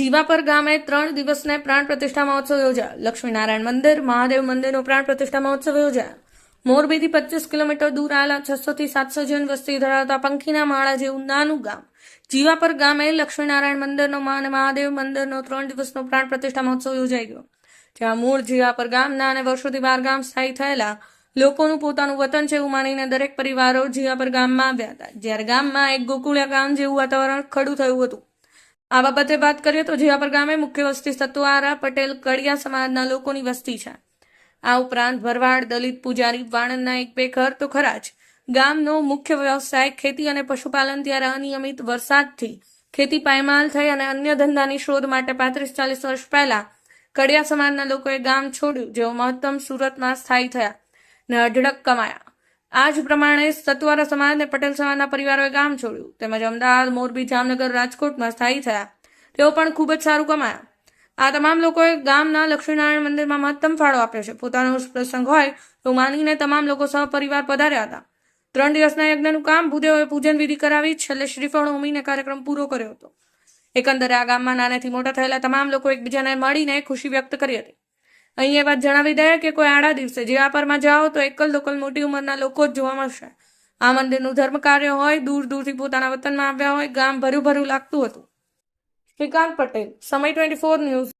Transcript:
જીવાપર ગામે ત્રણ દિવસને પ્રાણ પ્રતિષ્ઠા મહોત્સવ યોજાયો. લક્ષ્મીનારાયણ મંદિર, મહાદેવ મંદિરનો પ્રાણ પ્રતિષ્ઠા મહોત્સવ યોજાયો. મોરબીથી પચીસ કિલોમીટર દૂર આવેલા છસો થી સાતસો જન વસ્તી ધરાવતા પંખીના માળા જેવું નાનું ગામ. જીવાપર ગામે લક્ષ્મીનારાયણ મંદિરનો અને મહાદેવ મંદિરનો ત્રણ દિવસનો પ્રાણ પ્રતિષ્ઠા મહોત્સવ યોજાઈ ગયો. જ્યાં મૂળ જીવાપર ગામના અને વર્ષોથી બાર ગામ સ્થાયી થયેલા લોકોનું પોતાનું વતન છે એવું માનીને દરેક પરિવારો જીવાપર ગામમાં આવ્યા હતા. જ્યારે ગામમાં એક ગોકુળિયા ગામ જેવું વાતાવરણ ખડું થયું હતું. આ બાબતે વાત કરીએ તો જીવાપર ગામે મુખ્ય વસ્તી સતુઆરા પટેલ કડિયા સમાજના લોકોની વસ્તી છે. આ ઉપરાંત ભરવાડ, દલિત પૂજારી વાણંદના એક બે ઘર તો ખરા જ. ગામનો મુખ્ય વ્યવસાય ખેતી અને પશુપાલન ત્યારે અનિયમિત વરસાદથી ખેતી પાયમાલ થઈ અને અન્ય ધંધાની શોધ માટે પાંત્રીસ ચાલીસ વર્ષ પહેલા કડિયા સમાજના લોકોએ ગામ છોડ્યું, જેઓ મહત્તમ સુરતમાં સ્થાયી થયા ને અઢળક કમાયા. આ જ પ્રમાણે સતવારા સમાજ અને પટેલ સમાજના પરિવારોએ ગામ છોડ્યું. તેમજ અમદાવાદ, મોરબી, જામનગર, રાજકોટમાં સ્થાયી થયા. તેઓ પણ ખૂબ જ સારું કમાયા. આ તમામ લોકોએ ગામના લક્ષ્મીનારાયણ મંદિરમાં મહત્તમ ફાળો આપ્યો છે. પોતાનો પ્રસંગ હોય તો માનીને તમામ લોકો સહપરિવાર પધાર્યા હતા. ત્રણ દિવસના યજ્ઞનું કામ ભૂદેવોએ પૂજન વિધિ કરાવી છેલ્લે શ્રીફળ ઉમીને કાર્યક્રમ પૂરો કર્યો હતો. એકંદરે આ ગામમાં નાનેથી મોટા થયેલા તમામ લોકો એકબીજાને મળીને ખુશી વ્યક્ત કરી હતી. અહીં એ વાત જણાવી દઈએ કે કોઈ આડા દિવસે જીવાપરમાં જાઓ તો એકલ દોકલ મોટી ઉંમરના લોકો જ જોવા મળશે. આ મંદિરનું ધર્મ કાર્ય હોય, દૂર દૂરથી પોતાના વતનમાં આવ્યા હોય, ગામ ભર્યું ભર્યું લાગતું હતું. શ્રીકાંત પટેલ, સમય ટ્વેન્ટી ફોર ન્યૂઝ